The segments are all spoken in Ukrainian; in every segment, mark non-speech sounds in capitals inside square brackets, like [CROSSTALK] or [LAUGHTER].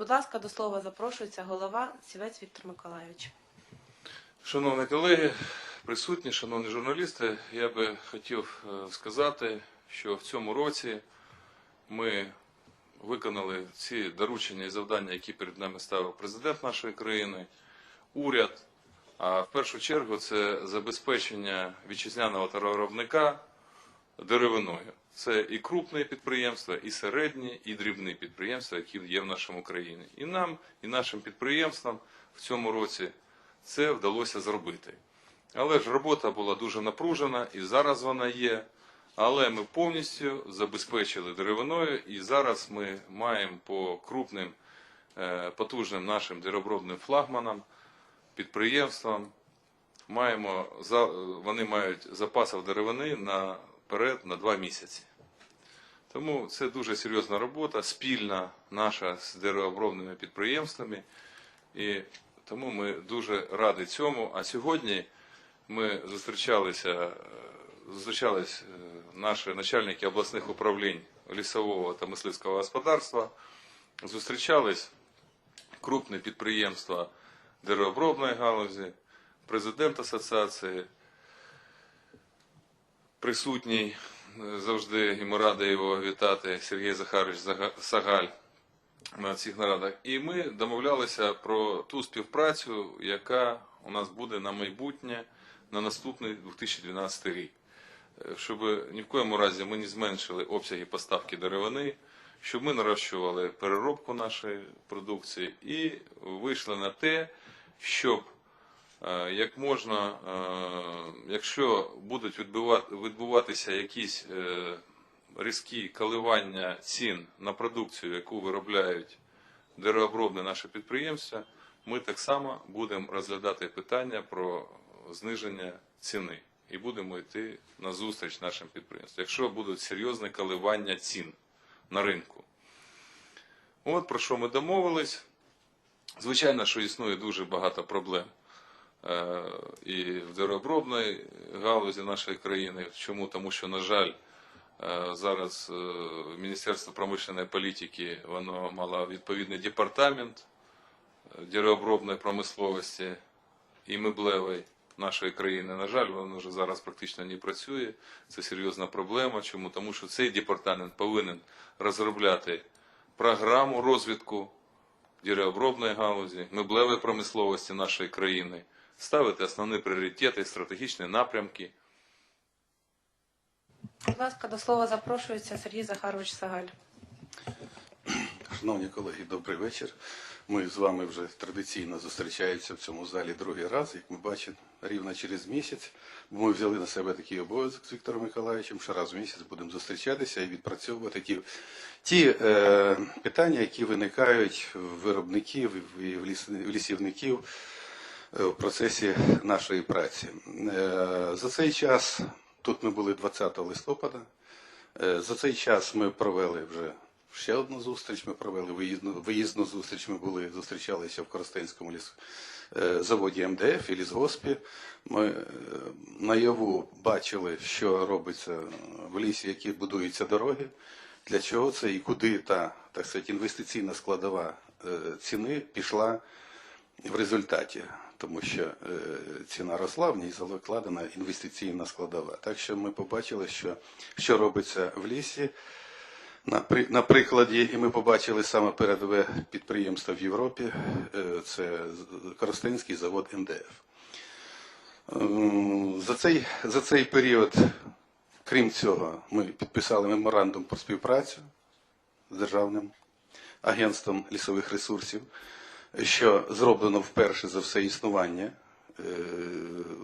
Будь ласка, до слова запрошується голова Сівець Віктор Миколайович. Шановні колеги, присутні, шановні журналісти, я би хотів е, сказати, що в цьому році ми виконали ці доручення і завдання, які перед нами ставив президент нашої країни, уряд. А в першу чергу це забезпечення вітчизняного товаровиробника деревиною. Це і крупні підприємства, і середні, і дрібні підприємства, які є в нашому країні. І нам, і нашим підприємствам в цьому році це вдалося зробити. Але ж робота була дуже напружена, і зараз вона є. Але ми повністю забезпечили деревиною, і зараз ми маємо по крупним е, потужним нашим деревообробним флагманам, підприємствам, маємо, за- вони мають запасів деревини наперед на два місяці. Тому це дуже серйозна робота, спільна наша з деревообробними підприємствами. І тому ми дуже раді цьому. А сьогодні ми зустрічалися, е, зустрічались е, наші начальники обласних управлінь лісового та мисливського господарства, зустрічались крупні підприємства деревообробної галузі, президент асоціації, присутній е, завжди, і ми раді його вітати, Сергій Захарович Сагаль на цих нарадах. І ми домовлялися про ту співпрацю, яка у нас буде на майбутнє на наступний 2012 рік. Е, Щоб ні в коєму разі ми не зменшили обсяги поставки деревини, щоб ми нарощували переробку нашої продукції і вийшли на те, щоб як можна, е, якщо будуть відбувати, відбуватися якісь е, різкі коливання цін на продукцію, яку виробляють деревообробне наше підприємство, ми так само будемо розглядати питання про зниження ціни і будемо йти на зустріч нашим підприємствам, якщо будуть серйозні коливання цін на ринку. От про що ми домовились. Звичайно, що існує дуже багато проблем е, і в деревообробній галузі нашої країни. Чому? Тому що, на жаль, е, зараз е, Міністерство промишленої політики воно мало відповідний департамент е, деревообробної промисловості і меблевої нашої країни. На жаль, воно вже зараз практично не працює. Це серйозна проблема. Чому? Тому що цей департамент повинен розробляти програму розвитку деревообробної галузі, меблевої промисловості нашої країни, ставити основні пріоритети, стратегічні напрямки. Будь ласка, до слова запрошується Сергій Захарович Сагаль. Шановні колеги, добрий вечір. Ми з вами вже традиційно зустрічаємося в цьому залі другий раз, як ми бачимо, рівно через місяць. Бо ми взяли на себе такий обов'язок з Віктором Миколаївичем, що раз в місяць будемо зустрічатися і відпрацьовувати ті, ті е, питання, які виникають в виробників і в, ліс, в лісівників в процесі нашої праці. Е, за цей час, тут ми були 20 листопада, Е, За цей час ми провели вже ще одну зустріч. Ми провели виїзну, виїзну зустріч. Ми були зустрічалися в Коростенському ліс, е, заводі МДФ і лісгоспі. Ми е, наяву бачили, що робиться в лісі, які будуються дороги. Для чого це і куди та так сказати, інвестиційна складова е, ціни пішла в результаті, тому що е, ціна росла, в ній закладена інвестиційна складова. Так що ми побачили, що, що робиться в лісі. На, при- на прикладі, і ми побачили саме передове підприємство в Європі, е, це Коростенський завод МДФ. За цей, за цей період, крім цього, ми підписали меморандум про співпрацю з Державним агентством лісових ресурсів, що зроблено вперше за все існування е,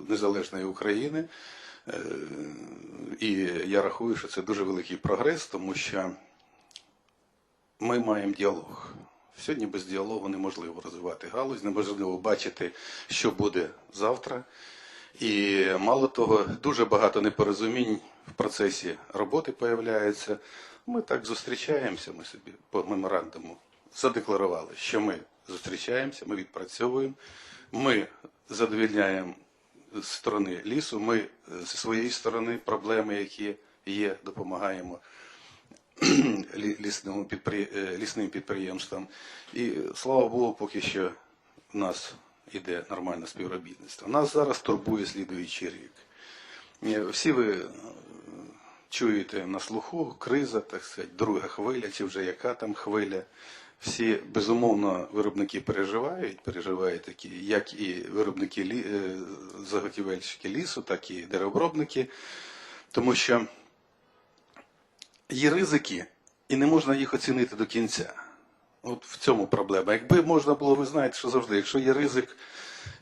незалежної України. Е, І я рахую, що це дуже великий прогрес, тому що ми маємо діалог. Сьогодні без діалогу неможливо розвивати галузь, неможливо бачити, що буде завтра. І мало того, дуже багато непорозумінь в процесі роботи появляється. Ми так зустрічаємося, ми собі по меморандуму задекларували, що ми зустрічаємося, ми відпрацьовуємо, ми задовільняємо сторони лісу, ми е, зі своєї сторони проблеми, які є, допомагаємо [CLEARS THROAT] е, лісним підприємствам. І слава Богу, поки що в нас іде нормальне співробітництво. Нас зараз турбує слідуючий рік. Е, Всі ви е, чуєте на слуху, криза, так сказати, друга хвиля, чи вже яка там хвиля. Всі, безумовно, виробники переживають, переживають такі, як і виробники лі, е, заготівельщики лісу, так і деревообробники, тому що є ризики, і не можна їх оцінити до кінця. От в цьому проблема. Якби можна було, ви знаєте, що завжди, якщо є ризик,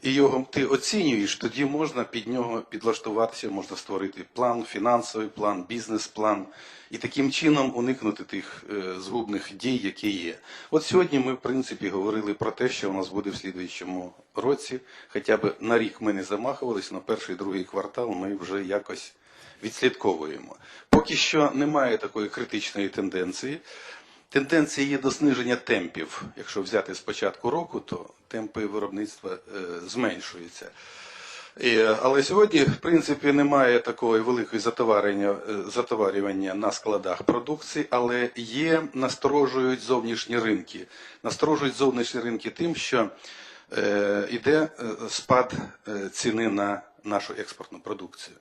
і його ти оцінюєш, тоді можна під нього підлаштуватися, можна створити план, фінансовий план, бізнес-план, і таким чином уникнути тих е, згубних дій, які є. От сьогодні ми, в принципі, говорили про те, що у нас буде в слідуючому році. Хоча б на рік ми не замахувались, на перший другий квартал ми вже якось відслідковуємо. Поки що немає такої критичної тенденції. Тенденція є до зниження темпів. Якщо взяти з початку року, то темпи виробництва е, зменшуються. Але сьогодні, в принципі, немає такої великої е, затоварювання на складах продукції, але є, насторожують зовнішні ринки. Насторожують зовнішні ринки тим, що йде е, спад ціни на нашу експортну продукцію.